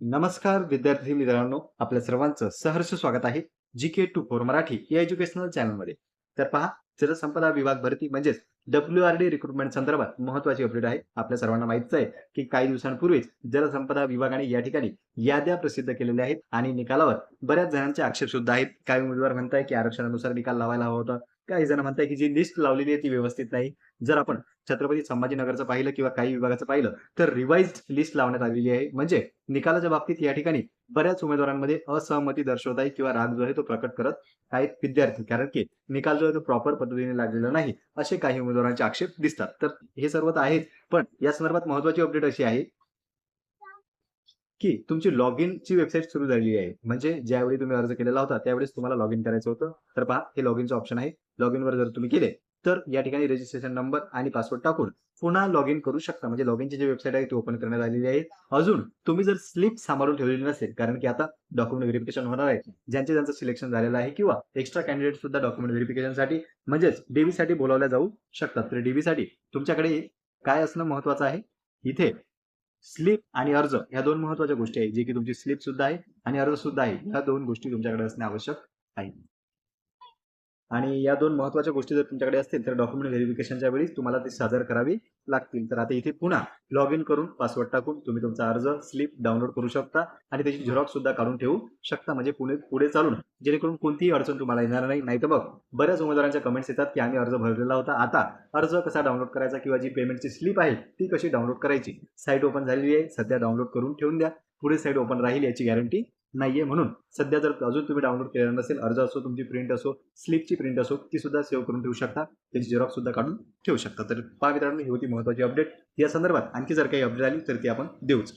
नमस्कार विद्यार्थी मित्रांनो. आपल्या सर्वांचं सहर्ष स्वागत आहे G K two four Marathi या एज्युकेशनल चॅनलमध्ये तर पहा जलसंपदा विभाग भरती म्हणजेच डब्ल्यू आर डी रिक्रुटमेंट संदर्भात महत्वाची अपडेट आहे. आपल्या सर्वांना माहितच आहे की काही दिवसांपूर्वीच जलसंपदा विभागाने या ठिकाणी याद्या प्रसिद्ध केलेल्या आहेत आणि निकालावर बऱ्याच जणांचे आक्षेप सुद्धा आहेत. काही उमेदवार म्हणताय की आरक्षणानुसार निकाल लावायला हवा होता. काही जण म्हणताय की जी लिस्ट लावलेली आहे ती व्यवस्थित नाही. जर आपण छत्रपती संभाजीनगरचं पाहिलं किंवा काही विभागाचं पाहिलं तर रिवाइज लिस्ट लावण्यात आलेली आहे. म्हणजे निकालाच्या बाबतीत या ठिकाणी बऱ्याच उमेदवारांमध्ये असहमती दर्शवत आहे किंवा राग जो आहे तो प्रकट करत आहेत विद्यार्थी. कारण की निकाल जो आहे तो प्रॉपर पद्धतीने लागलेला नाही असे काही उमेदवारांचे आक्षेप दिसतात. तर हे सर्व तर आहेत पण या संदर्भात महत्वाची अपडेट अशी आहे की तुमची लॉग ची वेबसाईट सुरू झालेली आहे. म्हणजे ज्यावेळी तुम्ही अर्ज केलेला होता त्यावेळेस तुम्हाला लॉग इन करायचं होतं. तर पहा हे लॉग इनचं ऑप्शन आहे. लॉग इनवर जर तुम्ही केले तर या ठिकाणी रजिस्ट्रेशन नंबर आणि पासवर्ड टाकून पुन्हा लॉग इन करू शकता. म्हणजे लॉग इनची जी वेबसाईट आहे ती ओपन करण्यात आलेली आहे. अजून तुम्ही जर स्लिप सांभाळून ठेवलेली नसेल कारण की आता डॉक्युमेंट व्हेरिफिकेशन होणार आहे. ज्यांचे ज्यांचं सिलेक्शन झालेलं आहे किंवा एक्स्ट्रा कॅन्डिडेट सुद्धा डॉक्युमेंट व्हेरिफिकेशनसाठी म्हणजेच डीबी साठी बोलावल्या जाऊ शकतात. तर डीबी साठी तुमच्याकडे काय असणं महत्वाचं आहे? इथे स्लिप आणि अर्ज ह्या दोन महत्त्वाच्या गोष्टी आहेत. जे की तुमची स्लिप सुद्धा आहे आणि अर्ज सुद्धा आहे. या दोन गोष्टी तुमच्याकडे असणे आवश्यक आहे. आणि या दोन महत्त्वाच्या गोष्टी जर तुमच्याकडे असतील तर डॉक्युमेंट व्हेरिफिकेशनच्या वेळी तुम्हाला ते सादर करावी लागतील. तर आता इथे पुन्हा लॉग इन करून पासवर्ड टाकून तुम्ही तुमचा अर्ज स्लिप डाउनलोड करू शकता आणि त्याची झेरॉक्स सुद्धा काढून ठेवू शकता. म्हणजे पुणे पुढे चालून जेणेकरून कोणतीही अडचण तुम्हाला येणार नाही. नाही तर बघ बऱ्याच उमेदवारांच्या कमेंट्स येतात की आम्ही अर्ज भरलेला होता. आता अर्ज कसा डाउनलोड करायचा किंवा जी पेमेंटची स्लिप आहे ती कशी डाउनलोड करायची? साईट ओपन झालेली आहे. सध्या डाउनलोड करून ठेवून द्या. पुढे साईट ओपन राहील याची गॅरंटी नाहीये म्हणून. सध्या जर अजून तुम्ही डाउनलोड केलेला नसेल अर्ज असो तुमची प्रिंट असो स्लिपची प्रिंट असो ती सुद्धा सेव्ह करून ठेवू शकता. त्याची झेरॉक्स सुद्धा काढून ठेवू शकता. तर पहा मित्रांनो ही होती महत्वाची अपडेट या संदर्भात आणखी जर काही अपडेट आली तर ती आपण देऊच.